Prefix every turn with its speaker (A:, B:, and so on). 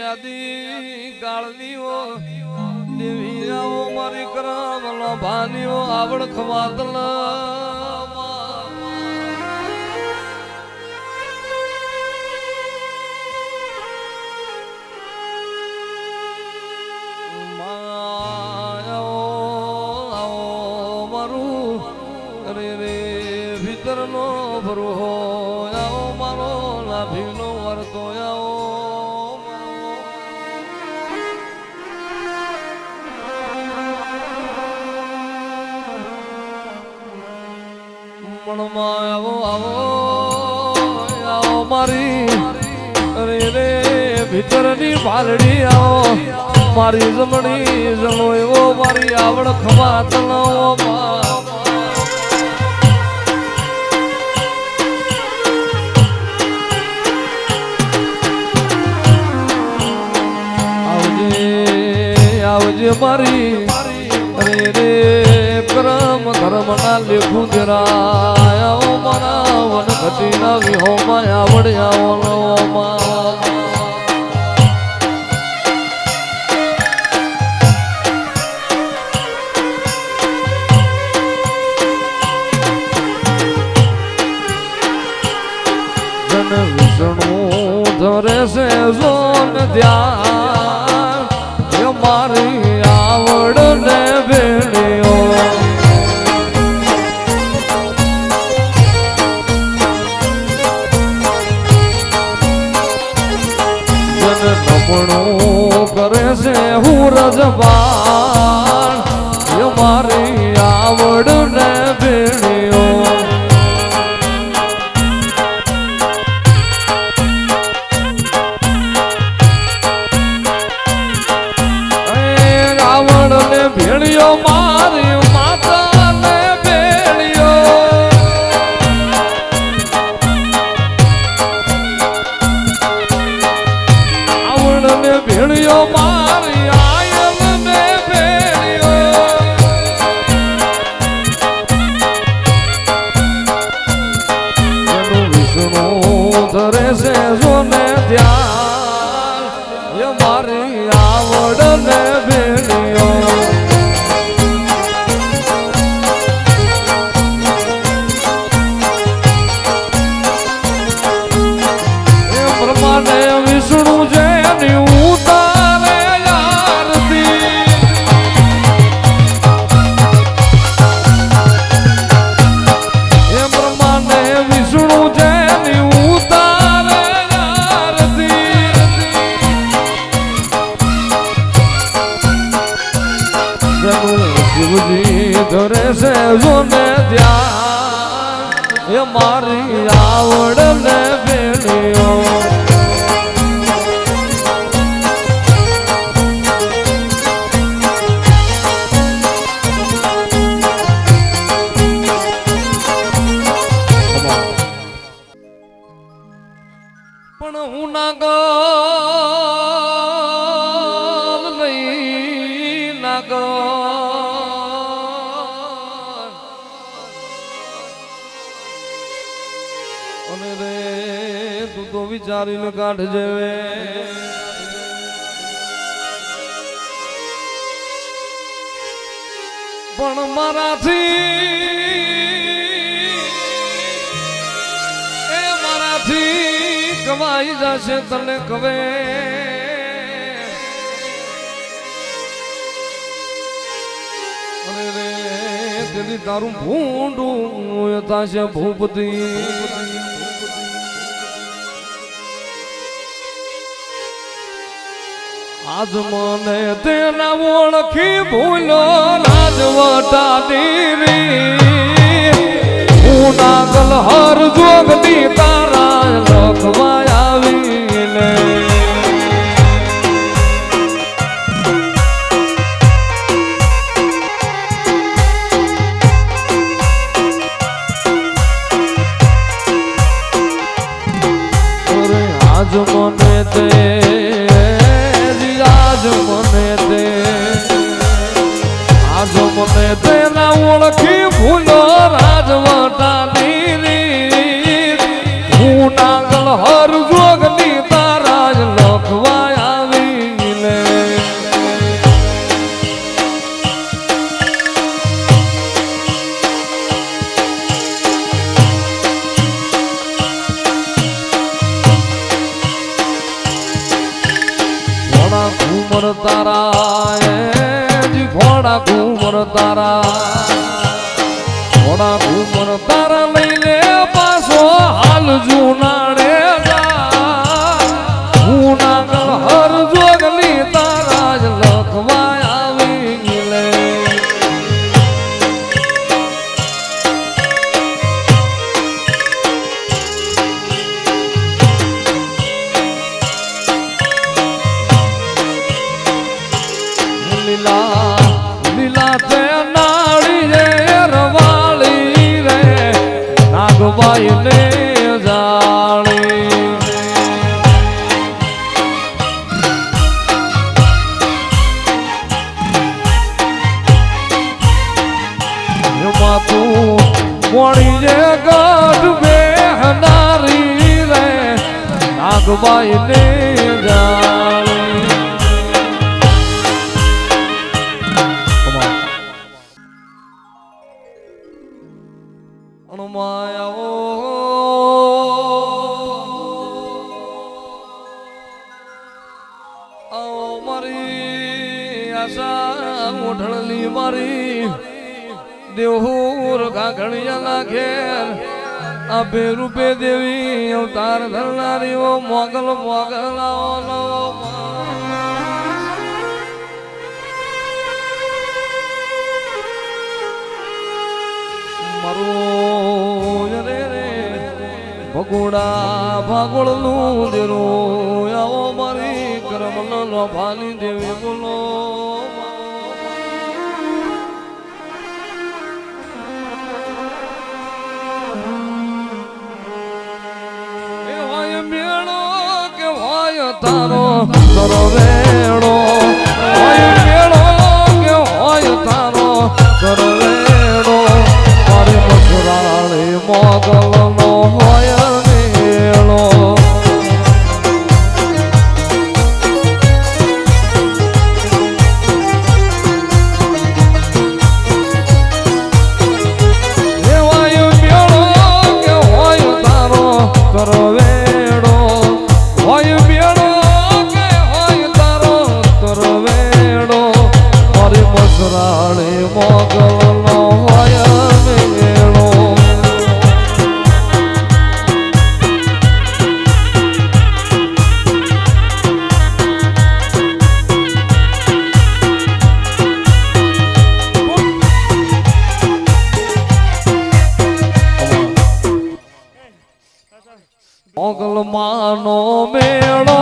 A: આદિ કાળનીઓ દેવીયાઓ મારી કરમ લો ભાનીઓ આવડ ખવાતલ મારું ભીતરનો ભરો આવો મારો લાભીનો મણમાં આવો આવો આવો મારી. રે રે ભીતરની પાલડી આવો. મારી જમણી જણો એવો, મારી આવડ તનો આવજે આવજે મારી કરમ ધર્મ ના લેખું ધરાય વન ઘટી ના વિહોમાં આવડે આવો માં જન વિષ્ણુ ધરે છે જોન ધ્યાન. તું વિચારીને કાઢજે વે પણ મારાથી કમાઈ જશે તને કવે. તારું ભૂંડું થશે ભૂપતિ. આજ મને તેના ઓળખી ભૂલો રાજવટા દીરી હું નાગલ હર જોગની તારા લખવા આગળ હર જોગની તારા જ લખવા આવી લે ઘોડા ઘૂમર તારા એ ઘોડા ઘૂમર તારા. ઘોડા ઘૂમર તારા લઈ લે પાછો હાલ જૂના નાગબાઈ ને જાળી એમાં તું મોડી જે ગઢ બેહનારી રે. નાગબાઈ આશા મોઢળલી મારી, દેહુર કાકડિયાના નાખે આ બે રૂપે દેવી અવતાર ધરનારી ઓ મોગલ મોગલાઓ નવો મારું ભગોડા ભાગોળનું દેરો આવો મારી કરમ નો ભાની દેવી બોલો. તારો તારો મોગલ માનો મેળો